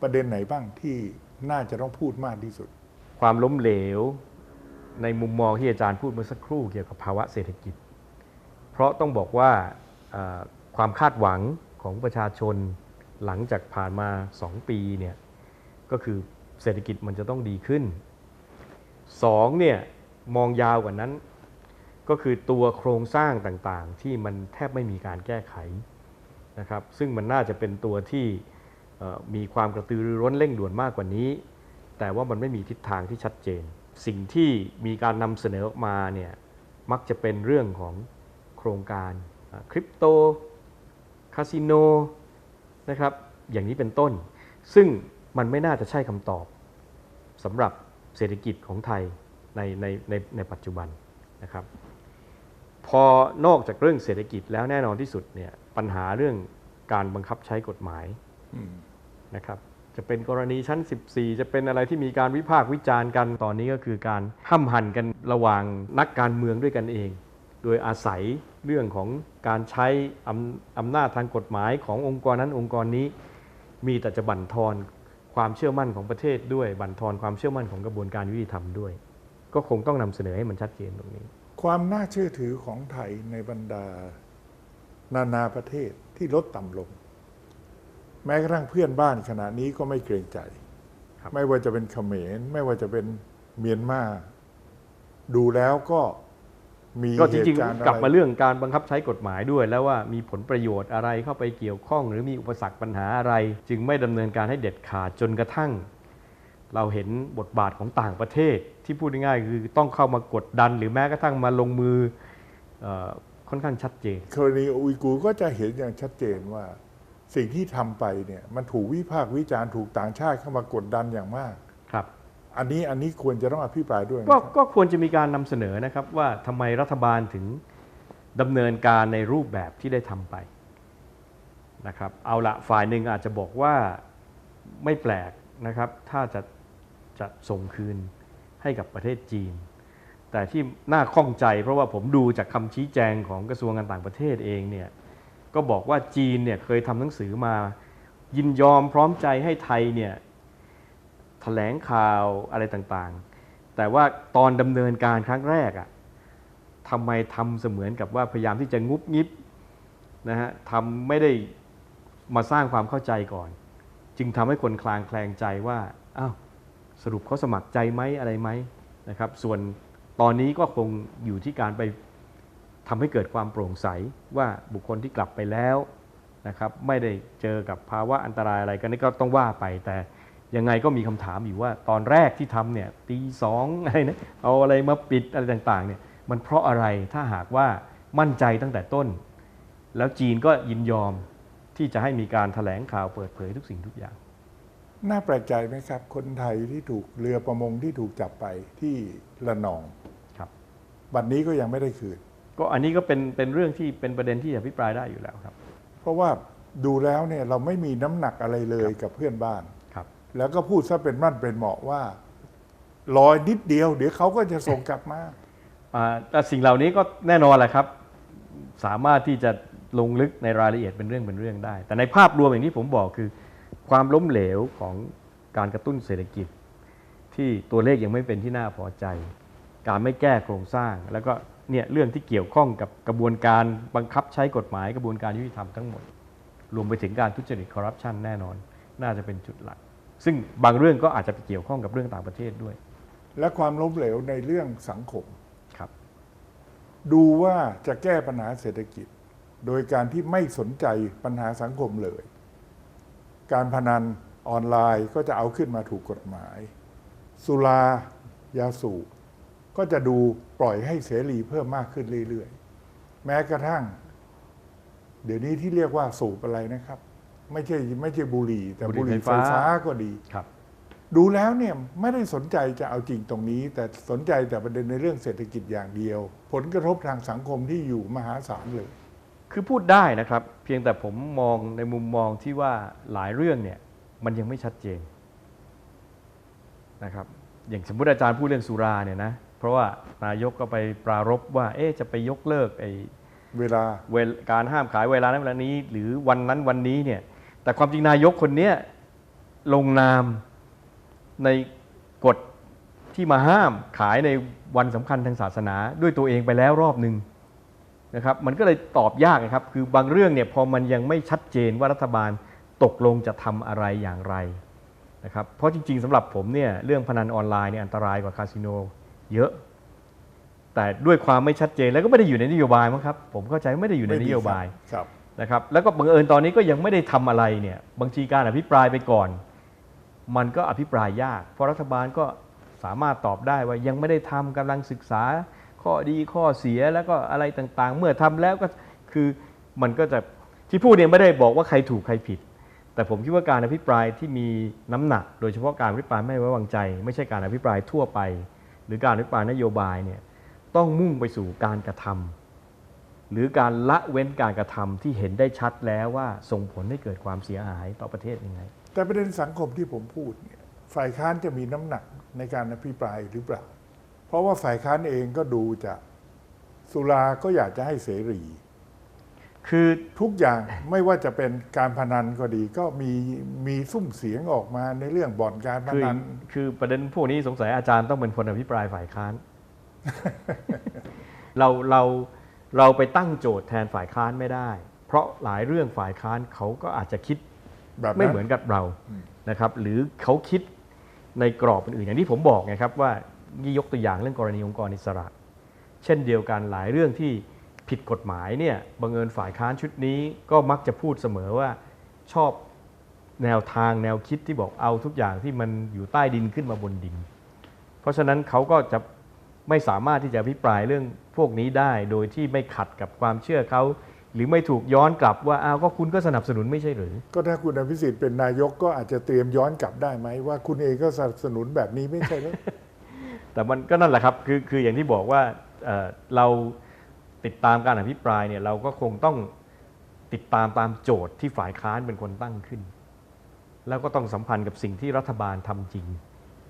ประเด็นไหนบ้างที่น่าจะต้องพูดมากที่สุด ความล้มเหลว ในมุมมองที่อาจารย์พูดเมื่อสักครู่เกี่ยวกับภาวะเศรษฐกิจ เพราะต้องบอกว่าความคาดหวังของประชาชนหลังจากผ่านมา 2 ปีเนี่ยก็คือเศรษฐกิจมันจะต้องดีขึ้นสองเนี่ยมองยาวกว่านั้น ก็คือตัวโครงสร้างต่างๆ ที่มันแทบไม่มีการแก้ไขนะครับซึ่งมันน่าจะเป็นตัวที่ มีความกระตือรือร้นเร่งด่วนมากกว่านี้ แต่ว่ามันไม่มีทิศทางที่ชัดเจน สิ่งที่มีการนำเสนอออกมาเนี่ยมักจะเป็นเรื่องของโครงการคริปโตคาสิโนนะครับอย่างนี้เป็นต้น ซึ่งมันไม่น่าจะใช่คำตอบสำหรับเศรษฐกิจของไทยในในในในปัจจุบันนะครับพอนอกจากเรื่องเศรษฐกิจแล้วแน่นอนที่สุดเนี่ยปัญหาเรื่องการบังคับใช้กฎหมาย นะครับจะเป็นกรณีชั้น 14 จะเป็นอะไรที่มีการวิพากษ์วิจารณ์กันตอนนี้ก็คือการห้ำหั่นกันระหว่างนักการเมืองด้วยกันเอง โดยอาศัยเรื่องของการใช้อำอำนาจทางกฎหมายขององค์กรนั้นองค์กรนี้ มีแต่จะบั่นทอนความเชื่อมั่นของประเทศด้วยบั่นทอนความเชื่อมั่นของกระบวนการยุติธรรมด้วย ก็คงต้องนำเสนอให้มันชัดเจนตรงนี้ ความน่าเชื่อถือของไทยในบรรดา นานาประเทศที่ลดต่ำลง แม้กระทั่งเพื่อนบ้านขณะนี้ก็ไม่เกรงใจครับไม่ว่าจะเป็นเขมร ไม่ว่าจะเป็นเมียนมาดูแล้วก็มีก็จเหริงตุการณ์ๆกลับอะไรมาเรื่องการบังคับใช้กฎหมายด้วย แล้วว่ามีผลประโยชน์อะไรเข้าไปเกี่ยวข้อง หรือมีอุปสรรคปัญหาอะไร จึงไม่ดำเนินการให้เด็ดขาดจนกระทั่ง เราเห็นบทบาทของต่างประเทศ ที่พูดง่ายๆคือต้องเข้ามากดดัน หรือแม้กระทั่งมาลงมือเออค่อนข้างชัดเจนกรณีอุยกูร์ก็จะเห็นอย่างชัดเจนว่า สิ่งที่ทำไปเนี่ยมันถูกวิพากษ์วิจารณ์ถูกต่างชาติเข้ามากดดันอย่างมากครับ อันนี้อันนี้ควรจะต้องอภิปรายด้วยนะก็ครับก็ควรจะมีการนำเสนอนะครับว่าทำไมรัฐบาลถึงดำเนินการในรูปแบบที่ได้ทำไปนะครับ เอาละฝ่ายหนึ่งอาจจะบอกว่าไม่แปลกนะครับ ถ้าจะจะส่งคืนให้กับประเทศจีน แต่ที่น่าข้องใจเพราะว่าผมดูจากคำชี้แจงของกระทรวงการต่างประเทศเองเนี่ย ก็บอกว่าจีนเนี่ยเคยทำหนังสือมา ยินยอมพร้อมใจให้ไทยเนี่ยแถลงข่าวอะไรต่างๆ แต่ว่าตอนดำเนินการครั้งแรกอะทำไมทำเสมือนกับว่าพยายามที่จะงุบงิบนะฮะทำไม่ได้มาสร้างความเข้าใจก่อน จึงทำให้คนคลางแคลงใจว่าอ้าวสรุปเขาสมัครใจไหมอะไรไหมนะครับ ส่วนตอนนี้ก็คงอยู่ที่การไป ทำให้เกิดความโปร่งใสว่าบุคคลที่กลับไปแล้วนะครับไม่ได้เจอกับภาวะอันตรายอะไรกันนี่ก็ต้องว่าไป แต่ยังไงก็มีคำถามอยู่ว่าตอนแรกที่ทำเนี่ยตีสองอะไรนะเอาอะไรมาปิดอะไรต่างๆเนี่ยมันเพราะอะไรถ้าหากว่ามั่นใจตั้งแต่ต้น แล้วจีนก็ยินยอมที่จะให้มีการถแถลงข่าวเปิดเผยทุกสิ่งทุกอย่าง น่าแปลกใจไหมครับ คนไทยที่ถูกเรือประมงที่ถูกจับไปที่ละนองครับบัดนี้ก็ยังไม่ได้คืน ก็อันนี้ก็เป็นเป็นเรื่องที่เป็นประเด็นที่อภิปรายได้อยู่แล้วครับ เพราะว่าดูแล้วเนี่ยเราไม่มีน้ำหนักอะไรเลยกับเพื่อนบ้านครับ แล้วก็พูดซะเป็นมั่นเป็นเหมาะว่าลอยนิดเดียว เดี๋ยวเขาก็จะส่งกลับมาอ่าแต่สิ่งเหล่านี้ก็แน่นอนแหละครับ สามารถที่จะลงลึกในรายละเอียดเป็นเรื่องเป็นเรื่องได้ แต่ในภาพรวมอย่างที่ผมบอกคือ ความล้มเหลวของการกระตุ้นเศรษฐกิจ ที่ตัวเลขยังไม่เป็นที่น่าพอใจ การไม่แก้โครงสร้างแล้วก็ เนี่ยเรื่องที่เกี่ยวข้องกับกระบวนการบังคับใช้กฎหมายกระบวนการยุติธรรมทั้งหมด รวมไปถึงการทุจริตคอร์รัปชันแน่นอน น่าจะเป็นจุดหลัก ซึ่งบางเรื่องก็อาจจะไปเกี่ยวข้องกับเรื่องต่างประเทศด้วย และความล้มเหลวในเรื่องสังคมครับ ดูว่าจะแก้ปัญหาเศรษฐกิจ โดยการที่ไม่สนใจปัญหาสังคมเลย การพนันออนไลน์ก็จะเอาขึ้นมาถูกกฎหมาย สุรายาสูบ ก็จะดูปล่อยให้เสรีเพิ่มมากขึ้นเรื่อยๆ แม้กระทั่ง เดี๋ยวนี้ที่เรียกว่าสูบอะไรนะครับ ไม่ใช่ไม่ใช่บุหรี่ แต่บุบุหหรี่รี่ไฟไฟฟ้าฟ้าก็ดีครับ ดูแล้วเนี่ยไม่ได้สนใจจะเอาจริงตรงนี้ แต่สนใจแต่ประเด็นในเรื่องเศรษฐกิจอย่างเดียว ผลกระทบทางสังคมที่อยู่มหาศาลเลย คือพูดได้นะครับ เพียงแต่ผมมองในมุมมองที่ว่าหลายเรื่องเนี่ยมันยังไม่ชัดเจนนะครับอย่างสมมติอาจารย์พูดเรื่องสุราเนี่ยนะ เพราะว่านายกก็ไปปรารบว่า เอ๊ะจะไปยกเลิกไอ้เวลาเวลการห้ามขายเวลานั้นเวลานี้ หรือวันนั้นวันนี้เนี่ย แต่ความจริงนายกคนเนี้ยลงนามในกฎที่มาห้ามขายในวันสำคัญทางศาสนา ด้วยตัวเองไปแล้วรอบหนึ่งนะครับ มันก็เลยตอบยากนะครับ คือบางเรื่องเนี่ยพอมันยังไม่ชัดเจนว่ารัฐบาลตกลงจะทำอะไรอย่างไรนะครับ เพราะจริง ๆสำหรับผมเนี่ยเรื่องพนันออนไลน์เนี่ยอันตรายกว่าคาสิโน เยอะ แต่ด้วยความไม่ชัดเจนแล้วก็ไม่ได้อยู่ในนโยบายมั้งครับ ผมเข้าใจไม่ได้อยู่ในนโยบายครับนะครับ แล้วก็บังเอิญตอนนี้ก็ยังไม่ได้ทำอะไรเนี่ยบางทีการอภิปรายไปก่อน มันก็อภิปรายยาก เพราะรัฐบาลก็สามารถตอบได้ว่ายังไม่ได้ทำกำลังศึกษา ข้อดีข้อเสียแล้วก็อะไรต่างๆ เมื่อทำแล้วก็คือมันก็จะที่พูดเนี่ยไม่ได้บอกว่าใครถูกใครผิด แต่ผมคิดว่าการอภิปรายที่มีน้ำหนัก โดยเฉพาะการอภิปรายไม่ไว้วางใจ ไม่ใช่การอภิปรายทั่วไป หรือการอภิปรายนโยบายเนี่ยต้องมุ่งไปสู่การกระทำหรือการละเว้นการกระทำที่เห็นได้ชัดแล้วว่าส่งผลให้เกิดความเสียหายต่อประเทศยังไง แต่ประเด็นสังคมที่ผมพูดเนี่ยฝ่ายค้านจะมีน้ำหนักในการอภิปรายหรือเปล่า เพราะว่าฝ่ายค้านเองก็ดูจะสุราก็อยากจะให้เสรี คือทุกอย่างไม่ว่าจะเป็นการพนันก็ดี ก็มีมีซุ้มเสียงออกมาในเรื่องบ่อนการพคือนัน คือประเด็นพวกนี้สงสัยอาจารย์ต้องเป็นคนอภิปรายฝ่ายค้าน เราเราเราไปตั้งโจทย์แทนฝ่ายค้านไม่ได้ เพราะหลายเรื่องฝ่ายค้านเขาก็อาจจะคิดแบบไม่นั้นเหมือนกับเราอืมนะครับ หรือเขาคิดในกรอบอื่นๆอย่างที่ผมบอกไงครับว่านี่ยกตัวอย่างเรื่องกรณีองค์กรอิสระ เช่นเดียวกันหลายเรื่องที่ ผิดกฎหมายเนี่ยบังเอิญฝ่ายค้านชุดนี้ก็มักจะพูดเสมอว่าชอบแนวทางแนวคิดที่บอกเอาทุกอย่างที่มันอยู่ใต้ดินขึ้นมาบนดิน เพราะฉะนั้นเขาก็จะไม่สามารถที่จะอภิปรายเรื่องพวกนี้ได้โดยที่ไม่ขัดกับความเชื่อเขา หรือไม่ถูกย้อนกลับว่าอ้าวก็คุณก็สนับสนุนไม่ใช่หรือ ก็ถ้าคุณอภิสิทธิ์เป็นนายกก็อาจจะเตรียมย้อนกลับได้ไหมว่าคุณเองก็สนับสนุนแบบนี้ไม่ใช่ไหมแต่มันก็นั่นแหละครับคือคืออย่างที่บอกว่าเอ่อเรา ติดตามการอภิปรายเนี่ยเราก็คงต้องติดตามตามโจทย์ที่ฝ่ายค้านเป็นคนตั้งขึ้น แล้วก็ต้องสัมพันธ์กับสิ่งที่รัฐบาลทำจริง